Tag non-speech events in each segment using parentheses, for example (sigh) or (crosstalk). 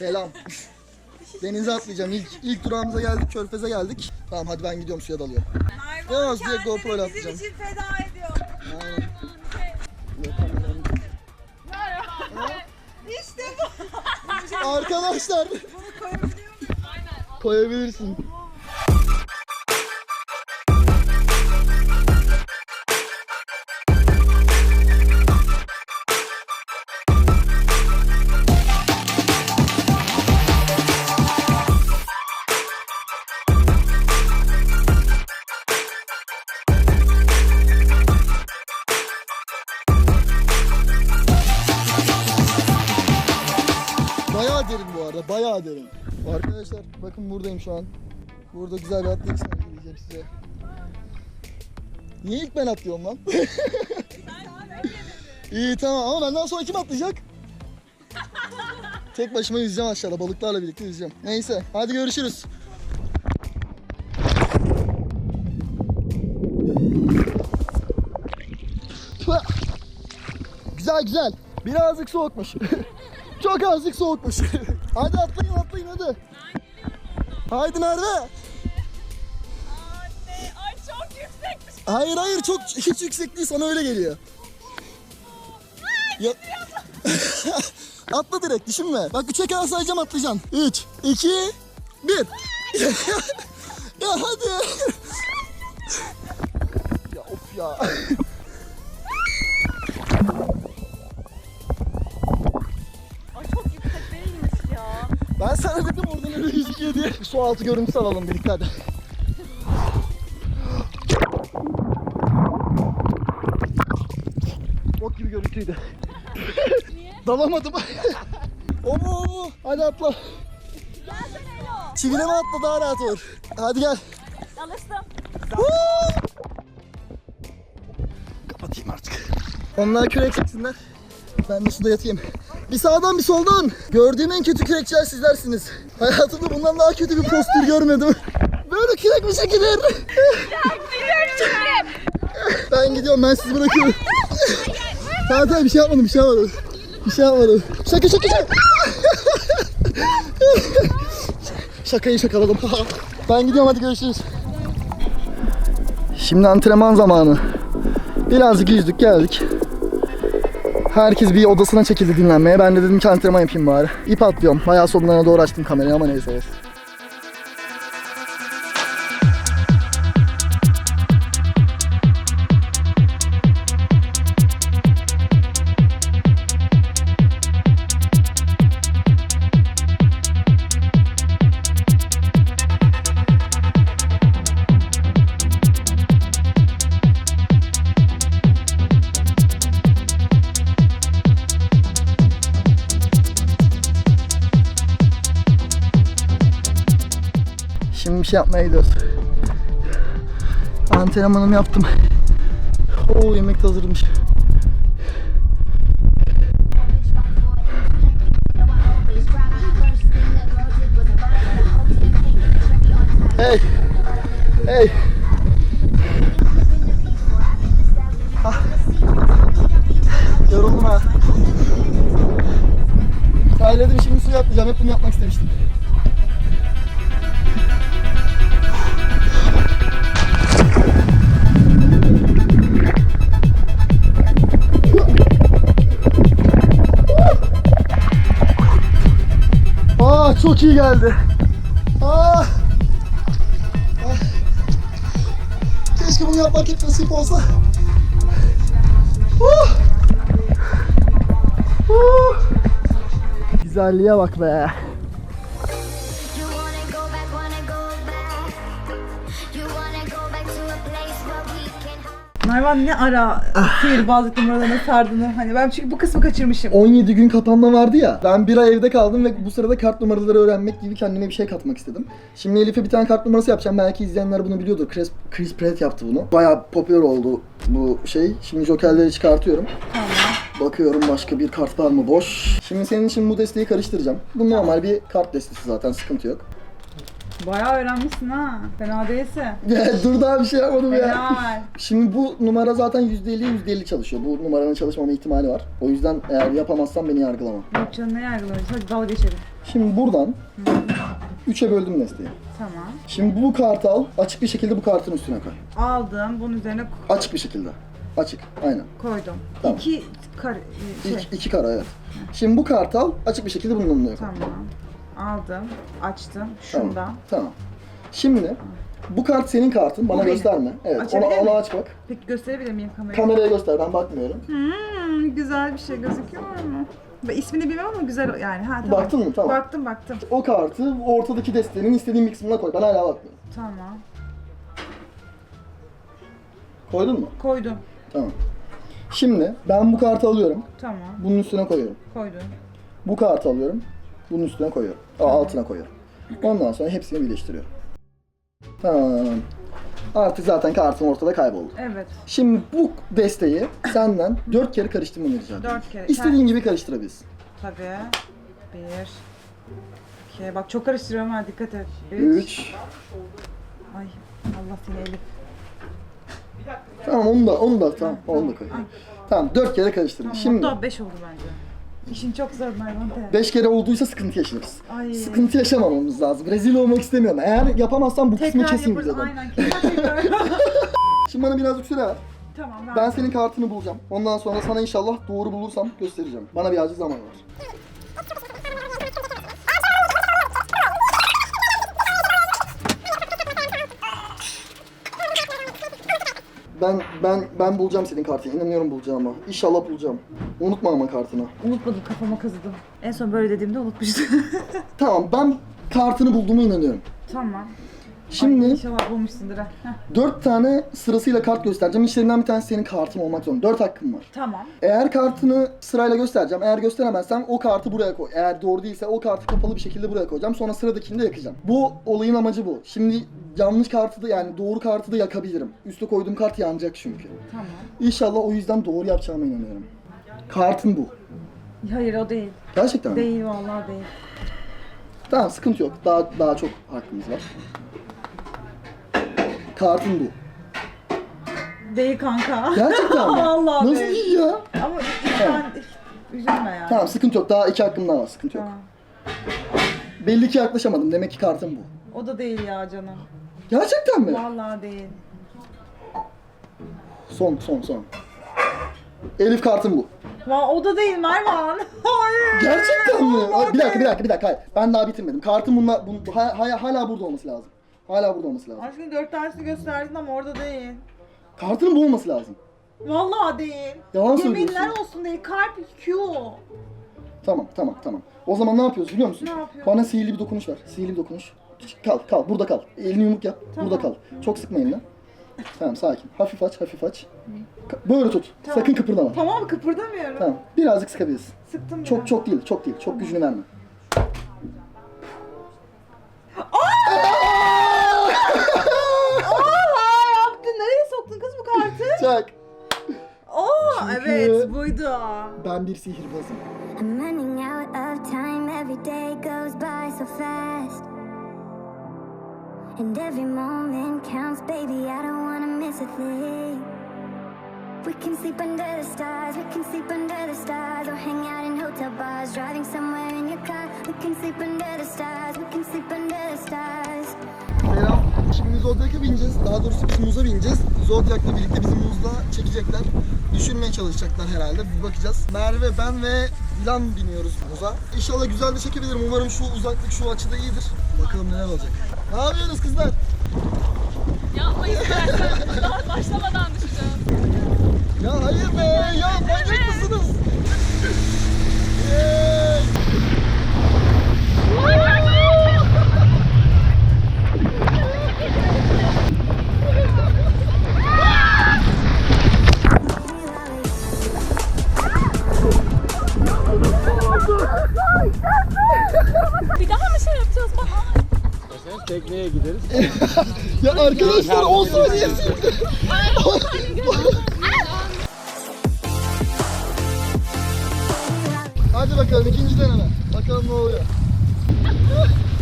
Selam. (laughs) Denize atlayacağım. İlk, ilk durağımıza geldik. Körfez'e geldik. Tamam hadi ben gidiyorum suya dalıyorum. Yaz diye GoPro ile bizim atacağım. için feda ediyor. Aynen. İşte bu. Arkadaşlar Bunu koyabiliyor muyum? koyabilirsin. Bayağı derin. Arkadaşlar bakın buradayım şu an. Burada güzel bir atlayış sergileyeceğim size. Niye ilk ben atlıyorum lan? (laughs) İyi tamam ama benden sonra kim atlayacak? Tek başıma yüzeceğim aşağıda, balıklarla birlikte yüzeceğim. Neyse, hadi görüşürüz. Güzel güzel. Birazcık soğukmuş. (laughs) Çok azıcık soğukmuş. (laughs) hadi atlayın atlayın hadi. Haydi Merve. Anne, ay çok yüksekmiş. Hayır hayır çok hiç yüksek değil sana öyle geliyor. Ya... (laughs) Atla direkt düşünme. Bak üçe kadar sayacağım atlayacaksın. Üç, iki, bir. (laughs) ya hadi. ya of ya. Ben sana dedim oradan öyle gözüküyor diye. Su altı görüntüsü alalım birlikte hadi. Bok gibi görüntüydü. Dalamadım. Omu omu. Hadi atla. Gelsene Elo. Çivileme atla daha rahat olur. Hadi gel. Alıştım. Kapatayım artık. Onlar kürek çeksinler. Ben de suda yatayım. Bir sağdan bir soldan. Gördüğüm en kötü kürekçiler sizlersiniz. Hayatımda bundan daha kötü bir postür görmedim. Böyle kürek mi çekilir? ben gidiyorum ben sizi bırakıyorum. tamam tamam bir şey yapmadım bir şey yapmadım. Bir şey yapmadım. Şaka şaka şaka. Şakayı şakaladım. ben gidiyorum hadi görüşürüz. Şimdi antrenman zamanı. Birazcık yüzdük geldik. Herkes bir odasına çekildi dinlenmeye. Ben de dedim ki antrenman yapayım bari. İp atlıyorum. Bayağı sonlarına doğru açtım kamerayı ama neyse. Şey yapmaya gidiyoruz. Antrenmanımı yaptım. Oo yemek de hazırmış. Hey. Hey. Ah. Yoruldum ha. Terledim şimdi suya atlayacağım. Hep bunu yapmak istemiştim. Çok iyi geldi. Aa. Ah. Keşke bunu yapmak hep nasip olsa. Uh. Uh. Güzelliğe bak be. Mervan ne ara sihirbazlık numaralarına sardığını hani ben çünkü bu kısmı kaçırmışım. 17 gün kapanma vardı ya. Ben bir ay evde kaldım ve bu sırada kart numaraları öğrenmek gibi kendime bir şey katmak istedim. Şimdi Elif'e bir tane kart numarası yapacağım. Belki izleyenler bunu biliyordur. Chris, Chris Pratt yaptı bunu. Bayağı popüler oldu bu şey. Şimdi jokerleri çıkartıyorum. Bakıyorum başka bir kart var mı boş. Şimdi senin için bu desteği karıştıracağım. Bu normal bir kart destesi zaten sıkıntı yok. Bayağı öğrenmişsin ha. Fena değilsin. (laughs) Dur daha bir şey yapmadım ya. Helal. Şimdi bu numara zaten %50 %50 çalışıyor. Bu numaranın çalışmama ihtimali var. O yüzden eğer yapamazsam beni yargılama. Yok canım ne yargılıyoruz? Hadi dalga geçelim. Şimdi buradan 3'e böldüm nesneyi. Tamam. Şimdi bu kartı al, açık bir şekilde bu kartın üstüne koy. Aldım. Bunun üzerine ko- Açık bir şekilde. Açık, aynen. koydum. Tamam. İki kar şey. İki, iki kara evet. Şimdi bu kartı al, açık bir şekilde bunun önüne koy. Tamam. Aldım. Açtım. Tamam. Şundan. Tamam. Şimdi bu kart senin kartın, bana benim. gösterme. Evet, onu, Açabilir miyim? aç bak. Peki gösterebilir miyim kamerayı? Kameraya göster, ben bakmıyorum. Hmm, güzel bir şey gözüküyor mu? Ben ismini bilmiyorum ama güzel yani. Ha, tamam. Baktın mı? Tamam. Baktım baktım. O kartı ortadaki destenin istediğin bir kısmına koy. Ben hala bakmıyorum. Tamam. Koydun mu? Koydum. Tamam. Şimdi ben bu kartı alıyorum. Tamam. Bunun üstüne koyuyorum. Koydum. Bu kartı alıyorum. Bunun üstüne koyuyorum. Aa, altına koyuyorum. Ondan sonra hepsini birleştiriyorum. Tamam. Artık zaten kartın ortada kayboldu. Evet. Şimdi bu desteği senden dört kere karıştırmanı rica ediyorum. Dört kere. İstediğin gibi karıştırabilirsin. Tabii. Bir. iki. Bak çok karıştırıyorum ha dikkat et. Üç. Üç. Ay Allah seni Elif. Tamam onu da onu da tamam onu da koy. Tamam dört kere karıştırdım. Tamam, Şimdi hatta beş oldu bence. İşin çok zor Mervan teyze. beş kere olduysa sıkıntı yaşarız. Ay. Sıkıntı yaşamamamız lazım. Rezil olmak istemiyorum. Eğer yapamazsam bu kısmı Tekrar kesin yaparız. bize. (laughs) Aynen. Tekrar. Şimdi bana birazcık süre ver. tamam. Ben senin kartını bulacağım. Ondan sonra sana inşallah doğru bulursam göstereceğim. Bana birazcık zaman ver. Ben ben ben bulacağım senin kartını. İnanıyorum bulacağıma. İnşallah bulacağım. Unutma ama kartını. Unutmadım kafama kazıdım. En son böyle dediğimde unutmuştum. (laughs) Tamam ben kartını bulduğuma inanıyorum. tamam. Şimdi Ay, inşallah bulmuşsundur ha. Heh, dört tane sırasıyla kart göstereceğim. İçlerinden bir tanesi senin kartın olmak zorunda. Dört hakkım var. Tamam. Eğer kartını sırayla göstereceğim. Eğer gösteremezsem o kartı buraya koy. Eğer doğru değilse o kartı kapalı bir şekilde buraya koyacağım. Sonra sıradakini de yakacağım. Bu olayın amacı bu. Şimdi yanlış kartı da yani doğru kartı da yakabilirim. Üste koyduğum kart yanacak çünkü. Tamam. İnşallah o yüzden doğru yapacağıma inanıyorum. Kartın bu. Hayır o değil. Gerçekten mi? Değil vallahi değil. Tamam sıkıntı yok. Daha daha çok hakkımız var. Kartın bu. Değil kanka. Gerçekten mi? (laughs) Vallahi Nasıl değil. ya? Ama lütfen üzülme yani. Tamam sıkıntı yok. Daha iki hakkım daha var. Sıkıntı yok. Tamam. Belli ki yaklaşamadım. Demek ki kartım bu. O da değil ya canım. Gerçekten mi? Vallahi değil. Son son son. Elif kartım bu. Va o da değil Mervan. (laughs) Hayır. Gerçekten mi? Vallahi bir dakika bir değil. dakika bir dakika. Hayır. Ben daha bitirmedim. Kartım bunlar bun, ha- ha- hala burada olması lazım. Hala burada olması lazım. Aşkım dört tanesini gösterdin ama orada değil. Kartının bu olması lazım. Vallahi değil. Yalan Yeminler söylüyorsun. olsun değil. Kalp Q. Tamam tamam tamam. O zaman ne yapıyoruz biliyor musun? Ne yapıyoruz? Bana sihirli bir dokunuş ver. Sihirli bir dokunuş. Kal kal burada kal. Elini yumruk yap. Tamam. Burada kal. Çok sıkma elini. Tamam sakin. Hafif aç hafif aç. Ka- Böyle tut. Tamam. Sakın kıpırdama. Tamam kıpırdamıyorum. Tamam. Birazcık sıkabilirsin. Sıktım Çok biraz. çok değil, çok değil. Çok gücünü verme. Çak. Oo Çünkü- evet buydu. Ben bir sihirbazım. I'm running out of time. Every day goes by so fast. And every moment counts, baby. I don't wanna miss a thing. We can sleep under the stars, we can sleep under the stars, or hang out in hotel bars, driving somewhere in your car. We can sleep under the stars, we can sleep under the stars. Şimdi Zodiac'a bineceğiz. Daha doğrusu biz muza bineceğiz. Zodiac'la birlikte bizi muzla çekecekler. Düşürmeye çalışacaklar herhalde. Bir bakacağız. Merve, ben ve Dilan biniyoruz muza. İnşallah güzel de çekebilirim. Umarım şu uzaklık şu açıda iyidir. Bakalım neler olacak. Ne yapıyorsunuz kızlar? Yapmayın. Daha başlamadan düşeceğim. Ya hayır be! Ya manyak mısınız? Nereye sürdü? Hadi bakalım ikinci deneme. Bakalım ne oluyor.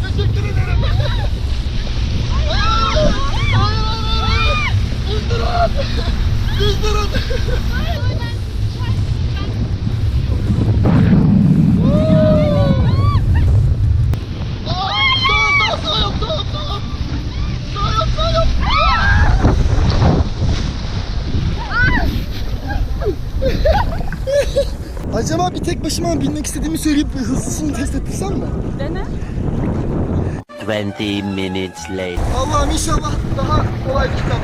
Teşekkür ederim. Hayır hayır hayır. Durun. Durun. Başıma binmek istediğimi söyleyip hızlısını test ettirsem mi? Dene. 20 minutes later. Allah'ım inşallah daha kolay bir kitap.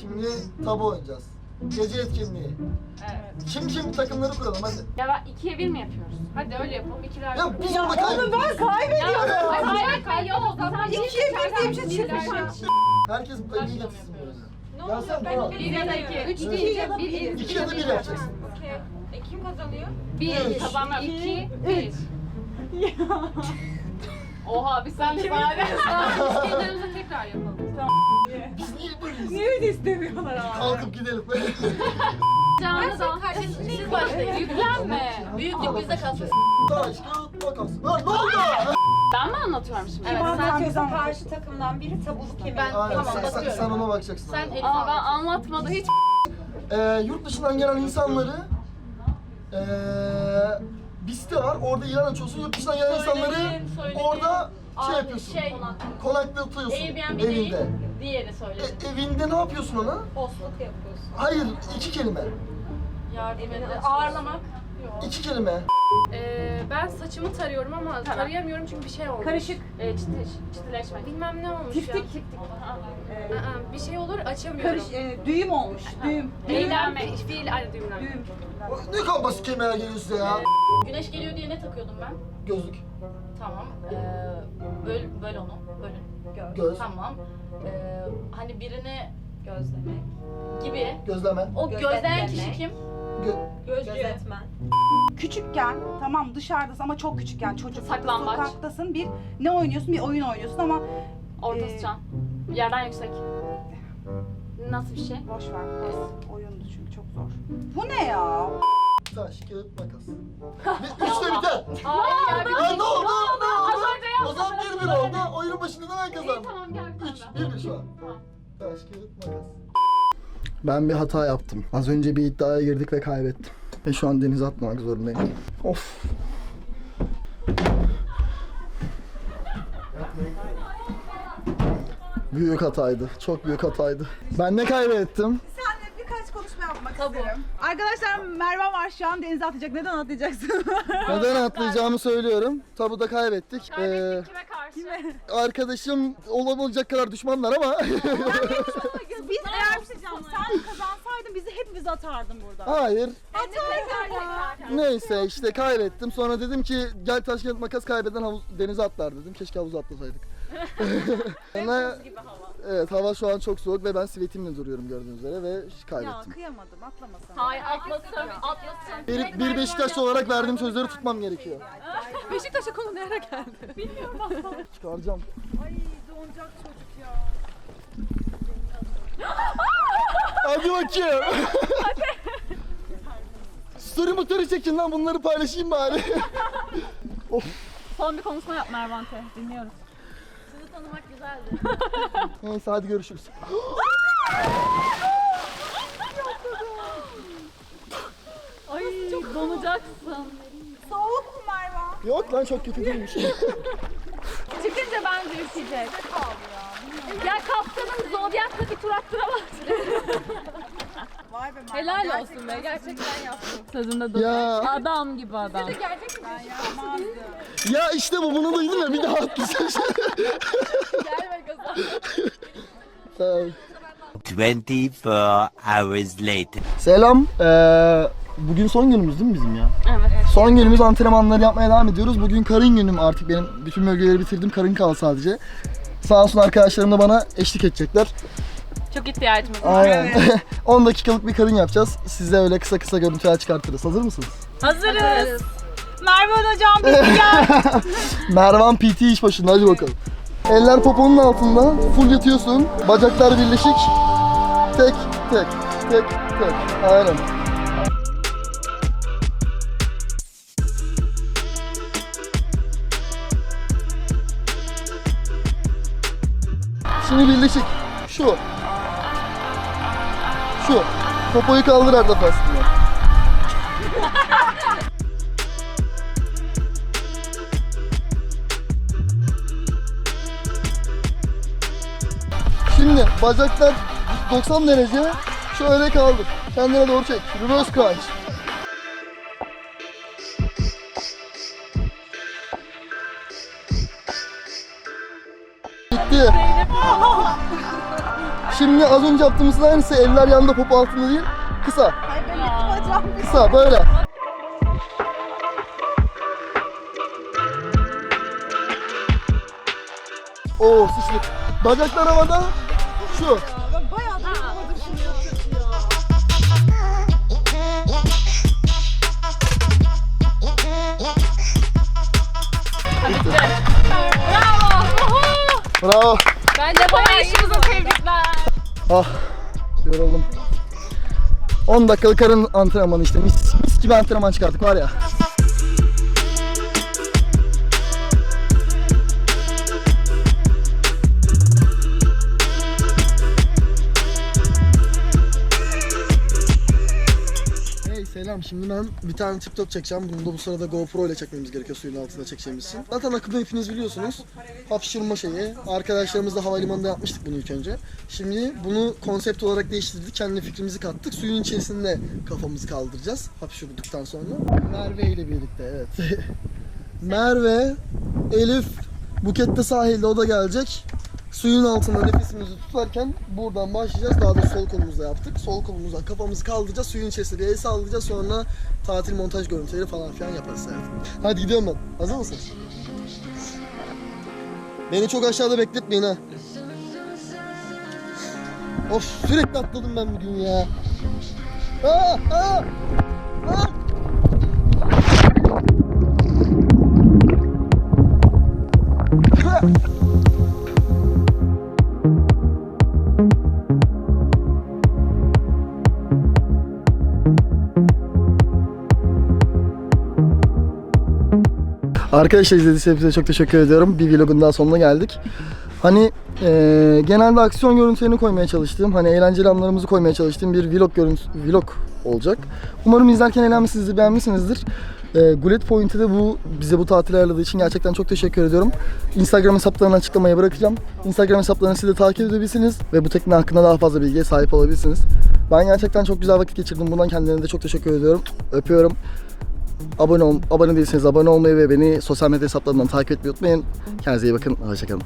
Şimdi tabu oynayacağız. Gece etkinliği. Evet. Kim kim takımları kuralım hadi. Ya ben ikiye bir mi yapıyoruz? Hadi öyle yapalım. İkiler Ya biz burada kaybediyoruz. Ben kaybediyorum. Hayır hayır hayır yok. Zaten İkiye bir diye bir şey çıkmış. Herkes eliyle tutsun böyle. Ya sen tamam. Bir ya da iki. Üç İki deyince ya da bir. İki ya da bir yapacaksın. Kim kazanıyor? Bir. Kazanma. İki. Bir. Oha biz sen de bari. (laughs) İlişkilerimizi tekrar yapalım. Biz niye böyleyiz? Niye öyle istemiyorlar abi? Kalkıp gidelim. Canlı da. Siz başlayın. Yüklenme. Büyüklük bizde kalsın. Taş, kağıt, makas. Lan ne oldu? Ben mi anlatıyorum şimdi? Evet, sen Sen karşı takımdan biri tabulu kemiği. Ben- Aynen, Tamam, sen, sen, ona bakacaksın. Sen Sen Elif Aa, ben anlatmadı hiç. ee, yurt dışından gelen insanları ee, bir site var. Orada ilan açıyorsun. Yurt dışından gelen insanları Söyledin, söyledin. orada şey Abi, yapıyorsun. şey, Konaklatıyorsun Airbnb değil. evinde. Diğerini söyle. E, evinde ne yapıyorsun ona? Postluk yapıyorsun. Hayır, iki kelime. Yardım edin. Ağırlamak. İki kelime. Ee, ben saçımı tarıyorum ama tarayamıyorum çünkü bir şey olmuş. Karışık. Ee, çiti, çitileşme. Bilmem ne olmuş Tiftik. ya. Tiftik. Ee, Aa, bir şey olur açamıyorum. Karış, e, düğüm olmuş. Düğüm. Eğlenme. Fiil aynı düğümden. Düğüm. Ne kadar basit kelimeler geliyor size ya. Güneş geliyor diye ne takıyordum ben? Gözlük, Tamam. Ee, böl, böl onu. Bölün. göz, Tamam. Ee, hani birini gözlemek gibi. gözleme, O gözleyen kişi kim? Gö- Gözetmen. küçükken tamam dışarıdasın ama çok küçükken çocuk Saklambaç. sokaktasın bir ne oynuyorsun bir oyun oynuyorsun ama Ortası Ee, can. Yerden yüksek. Nasıl bir şey? boş ver oyundu çünkü çok zor. Bu ne ya? taş, kağıt, makas. (laughs) Bir- Üçte biter. Hayır ya. Ha, ne oldu? Ne Az oldu? önce. O zaman bir bir oldu. Oyunun başında da ben İyi kazandım. tamam gel bir Üç, bir bir şu an. Tamam. Taş, kağıt, makas. Ben bir hata yaptım. Az önce bir iddiaya girdik ve kaybettim. Ve şu an denize atlamak zorundayım. Of. Büyük hataydı. Çok büyük hataydı. Ben ne kaybettim? Senle birkaç konuşma yapmak isterim. Arkadaşlar Merve var şu an denize atlayacak. Neden atlayacaksın? (laughs) Neden atlayacağımı söylüyorum. Tabuda kaybettik. Ee, Kaybettik kime karşı? arkadaşım olabilecek kadar düşmanlar ama Biz eğer sen kazansaydın bizi hepimiz atardın burada. hayır. Tekrar. Neyse işte kaybettim. Sonra dedim ki gel taş kağıt makas kaybeden havuz, denize atlar dedim. Keşke havuza atlasaydık. (laughs) Sonra, evet hava şu an çok soğuk ve ben sivetimle duruyorum gördüğünüz üzere ve Ya kaybettim. kıyamadım atlamasam. Hayır atlasın. Atlasın. Bir, bir Beşiktaşlı olarak verdiğim sözleri tutmam gerekiyor. (laughs) Beşiktaş'a konu ne ara geldi? Çıkaracağım. Ay donacak çocuk ya. Hadi bakayım. Story motoru çekin lan bunları paylaşayım bari. Son bir konuşma yap Mervante. Dinliyoruz. Sizi tanımak güzeldi. Neyse hadi görüşürüz. Ay çok donacaksın. Soğuk mu Merve? Yok lan çok kötü değilmiş. Çıkınca bence üşüyecek. Attıramaz. Vay be Merve. Helal olsun be gerçekten yaptın. Sözünde dur. ya Adam gibi adam. Gerçek mi? ya işte bu bunu duydum ya bir daha atlasın. (laughs) Gelme gaza. Tamam. 24 hours later. Selam. Ee, bugün son günümüz değil mi bizim ya? Evet. Son günümüz antrenmanları yapmaya devam ediyoruz. Bugün karın günüm artık benim bütün bölgeleri bitirdim. Karın kaldı sadece. Sağ olsun arkadaşlarım da bana eşlik edecekler. Çok ihtiyacımız var. Aynen. 10 (laughs) dakikalık bir karın yapacağız. Size öyle kısa kısa görüntüler çıkartırız. Hazır mısınız? Hazırız. Merve hocam bizi gel. (laughs) Mervan PT iş başında hadi bakalım. Eller poponun altında. Full yatıyorsun. Bacaklar birleşik. Tek tek tek tek. Aynen. Şimdi birleşik. Şu. Şu. Popoyu kaldır her defasında. Şimdi bacaklar 90 derece şöyle kaldır. Kendine doğru çek. Reverse crunch. Bitti. Şimdi az önce yaptığımızın aynısı eller yanında popo altında değil. Kısa. Kısa böyle. Oo sıçtık. Bacaklar havada. Şu. Bravo. Bence bayağı işimizin tebrikler. Ah yoruldum. 10 dakikalık karın antrenmanı işte mis, mis gibi antrenman çıkarttık var ya. Selam şimdi ben bir tane TikTok çekeceğim. Bunu da bu sırada GoPro ile çekmemiz gerekiyor suyun altında çekeceğimiz için. Zaten akımda hepiniz biliyorsunuz. Hapşırma şeyi. Arkadaşlarımızla havalimanında yapmıştık bunu ilk önce. Şimdi bunu konsept olarak değiştirdik. Kendi fikrimizi kattık. Suyun içerisinde kafamızı kaldıracağız. Hapşırdıktan sonra. Merve ile birlikte evet. (laughs) Merve, Elif, Buket de sahilde o da gelecek. Suyun altında nefesimizi tutarken buradan başlayacağız. Daha da sol kolumuzla yaptık. Sol kolumuzla kafamızı kaldıracağız. Suyun içerisinde bir el sallayacağız. Sonra tatil montaj görüntüleri falan filan yaparız. Evet. Hadi gidiyorum ben. Hazır mısın? Beni çok aşağıda bekletmeyin ha. Of sürekli atladım ben bugün ya. Aa, aa, aa. Arkadaşlar izlediğiniz hepinize çok teşekkür ediyorum. Bir vlogun daha sonuna geldik. Hani eee, genelde aksiyon görüntülerini koymaya çalıştığım, hani eğlenceli anlarımızı koymaya çalıştığım bir vlog görüntü, vlog olacak. Umarım izlerken eğlenmişsinizdir, beğenmişsinizdir. Eee Gullet Point'e de bu bize bu tatil ayarladığı için gerçekten çok teşekkür ediyorum. Instagram hesaplarını açıklamaya bırakacağım. Instagram hesaplarını siz de takip edebilirsiniz ve bu tekne hakkında daha fazla bilgiye sahip olabilirsiniz. Ben gerçekten çok güzel vakit geçirdim. Bundan kendilerine de çok teşekkür ediyorum. Öpüyorum. Abone ol, abone değilseniz abone olmayı ve beni sosyal medya hesaplarından takip etmeyi unutmayın. Kendinize iyi bakın. Hoşçakalın.